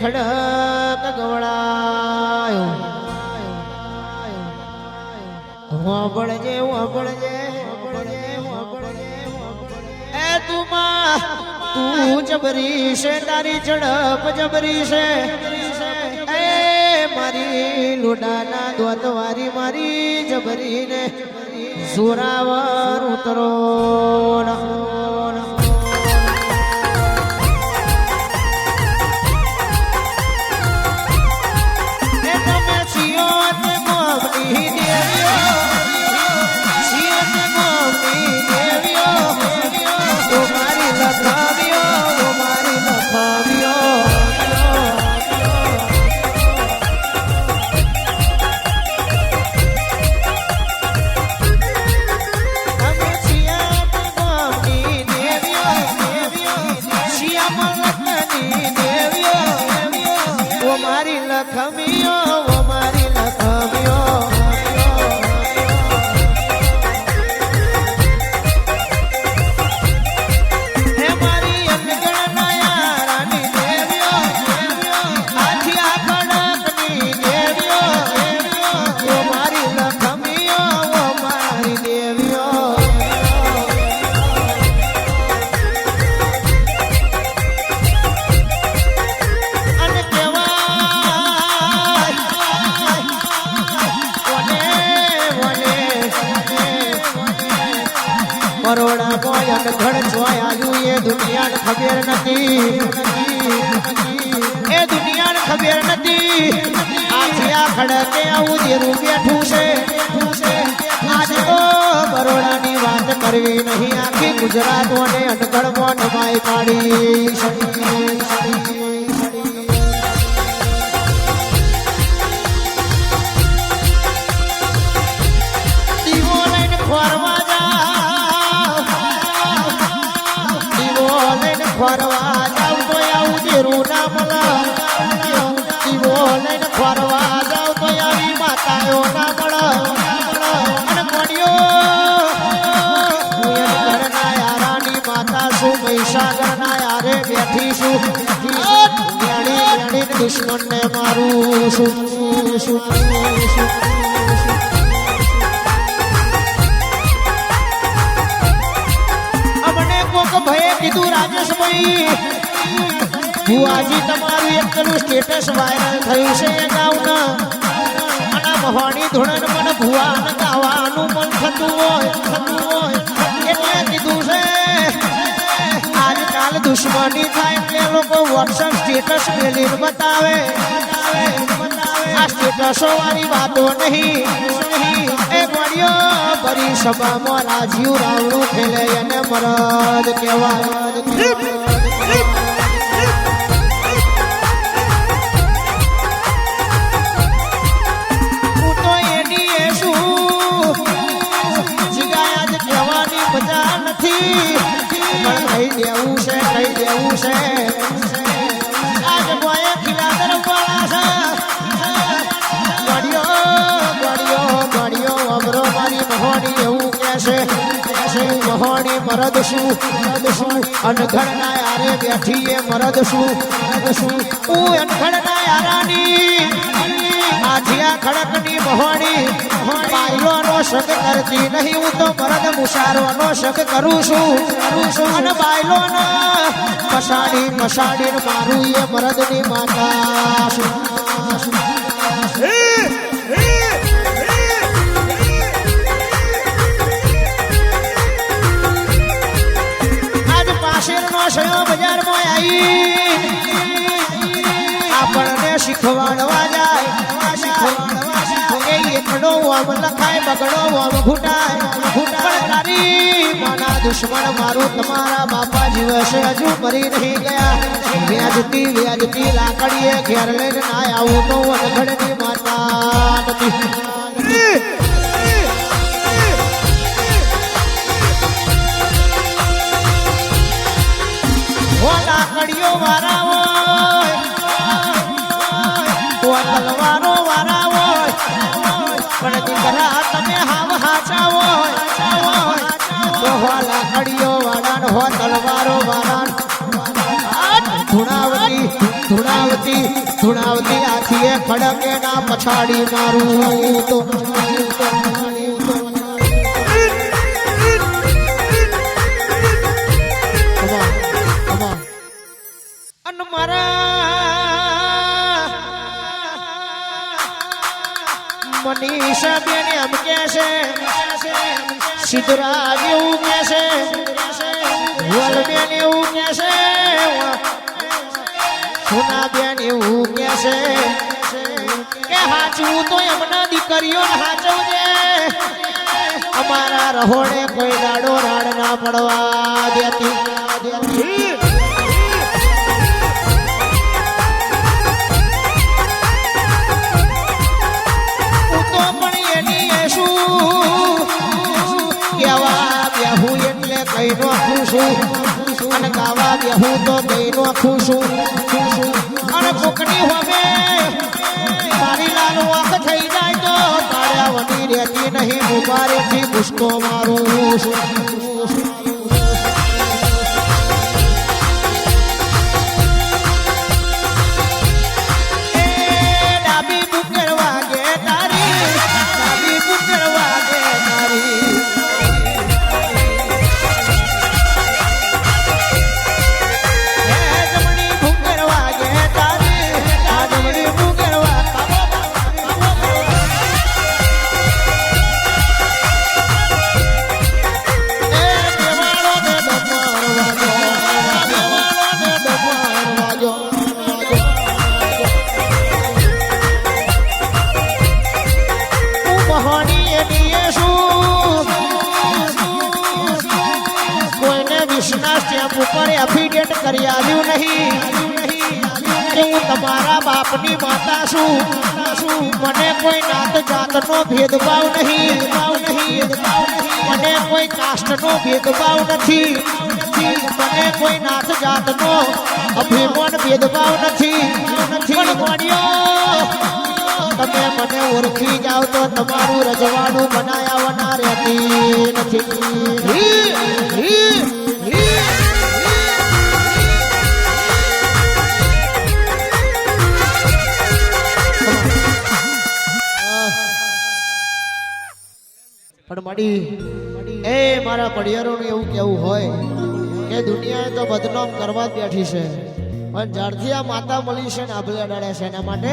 ખડક ગવડાયો. વાપડજે વાપડજે એ તું માં, તું જબરી છે તારી ઝડપ જબરી છે એ મારી લોડાના દ્વારવારી મારી જબરી ને જોરાવર ઉતરો એ મારી લખમીઓ કોઈ અનઘડ જોય આવ્યું એ દુનિયાને ખબર નથી. એ દુનિયાને ખબર નથી આથી આ ખડકે આવું જેરું બેઠું છે આજે તો બરોડાની વાત કરવી નહીં આખી ગુજરાત અને અનગઢ માય પાડી છું વેણી વેણી દુશ્મનને મારું છું છું અમને કોક ભયે કીધું રાજેશભાઈ ભુવાજી તમારું એક પેલું સ્ટેટસ વાયરલ થયું છે એ ગામના અને મહાણી ધોરણ મને ભુવાને ગાવાનું મન થતું હોય થતું હોય એટલે કીધું છે દુશ્મની થાય એટલે લોકો વોટ્સઅપ સ્ટેટસ મેલીને બતાવે. આ સ્ટેટસો વાળી વાતો નહીં. એ મળ્યો ભરી સભામાં રાજીવ રાવણું ખેલે એને મરદ કહેવાય. હું તો એની એ શું જીગાયા જ કહેવાની મજા નથી પણ કહી દેવું છે. આજ મોએ ખીલાદર મરદ શું? મરદ શું? અનઘડના યારે બેઠી એ મરદ શું? મરદ શું? હું અનઘડના યારાની આઠિયા ખડકની મહોણી પાયલોનો શક કરતી નહીં, હું તો મરદ મુસારોનો શક કરું છું. કરું છું અને બાયલોનો મસાડી મસાડીને મારું એ મરદની માતા. ઓમ લખાય, બગડો વોમ ઘૂટાય ઘૂટાય તારી માના દુશ્મન મારું તમારા બાપા જીવશે, હજુ મરી નહીં ગયા. વ્યાજતી વ્યાજતી લાકડીએ ઘેર લઈને ના આવું તો અનઘડની માતા વાળા ધૂણાવતી ધૂણાવતી એ ખડકે ના પછાડી મારું. તો મનીષા બેન એમ કે છે, સિદ્ધરાજ એવું કે છે છે. કે હાચવું તો એમના દીકરીઓ હાચવજે. અમારા રહોડે કોઈ દાડો રાડ ના પડવા દેતી. કઈ નો ખુશું અને ગાવા બેહું તો કઈ નો ખુશું મુબારેથી પુષ્કો મારું કરી આવ્યું નહીં. હું તમારા બાપની માતા છું. મને કોઈ નાત જાતનો ભેદભાવ નહીં. મને કોઈ કાસ્ટનો ભેદભાવ નથી. મને કોઈ નાત જાતનો અભિમાન ભેદભાવ નથી. પણ ગોળીઓ તમે મને ઓળખી જાવ તો તમારું રજવાડું બનાવવાના રહેતી નથી. પણ મળી. એ મારા પડિયારોનું એવું કેવું હોય કે દુનિયાએ તો બદનામ કરવા જ બેઠી છે. પણ જ્યારથી આ માતા મળી છે ને આભલે અડાડે છે એના માટે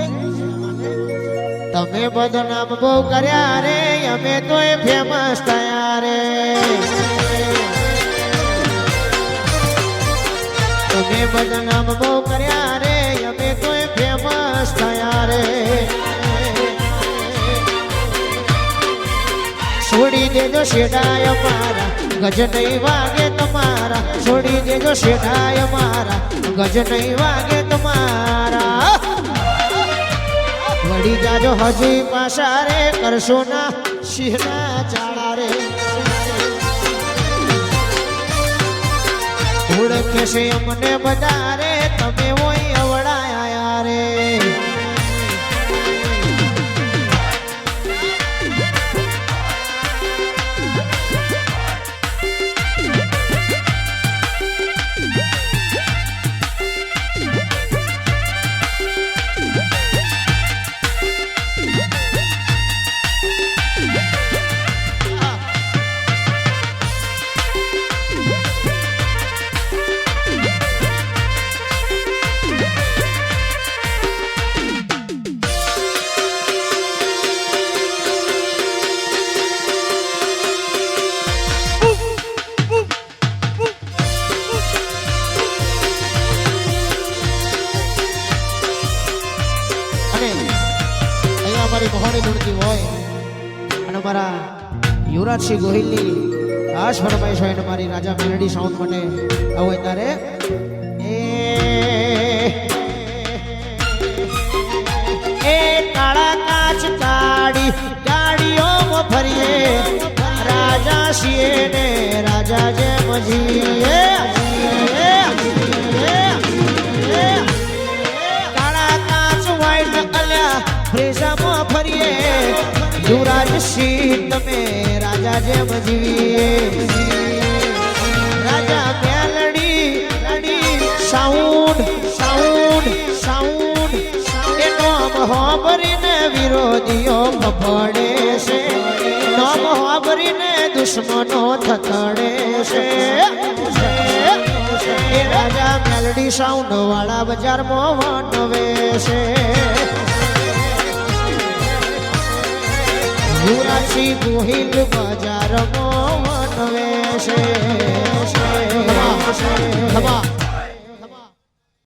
તમે બદનામ બહુ કર્યા રે, અમે તો એ ફેમસ થયા રે. તમે બદનામ બહુ કર્યા રે, અમે તો એ ફેમસ થયા રે. છોડી દેજો શેડાય મારા, ગજ નહીં વાગે તમારા. છોડી દેજો શેડાય મારા, ગજ નહીં વાગે તમારા. વળી જાજો હજી પાછા રે, કરશો ના શિહના ચાળા રે. ઓળખે છે અમને બધા રે, તમે અમારા યુવરાજસિંહ ગોહિલની ખાસ ફરમાઈશ હોય અને મારી રાજા મેલડી સાઉન્ડ મને આવું ત્યારે એ કાળા કાચ કાળી ગાડીઓમાં ફરીએ. રાજા છીએ ને રાજા જેમ જીએ. કાળા કાચ વાઈટ અલ્યા ફ્રેઝામાં ફરીએ. યુવરાજ સિંહ તમે રાજા જેમ જીવીએ. રાજા મેલડી લડી, સાઉન્ડ સાઉન્ડ વાબરીને વિરોધીઓ કપડે છે. નામ હોબરીને દુશ્મનો થતડે છે. એ રાજા મેલડી સાઉન્ડ વાળા બજારમાં વનવે છે. યુવરાજસિંહ ગોહિલ બજારમાં વનવે છે ખમા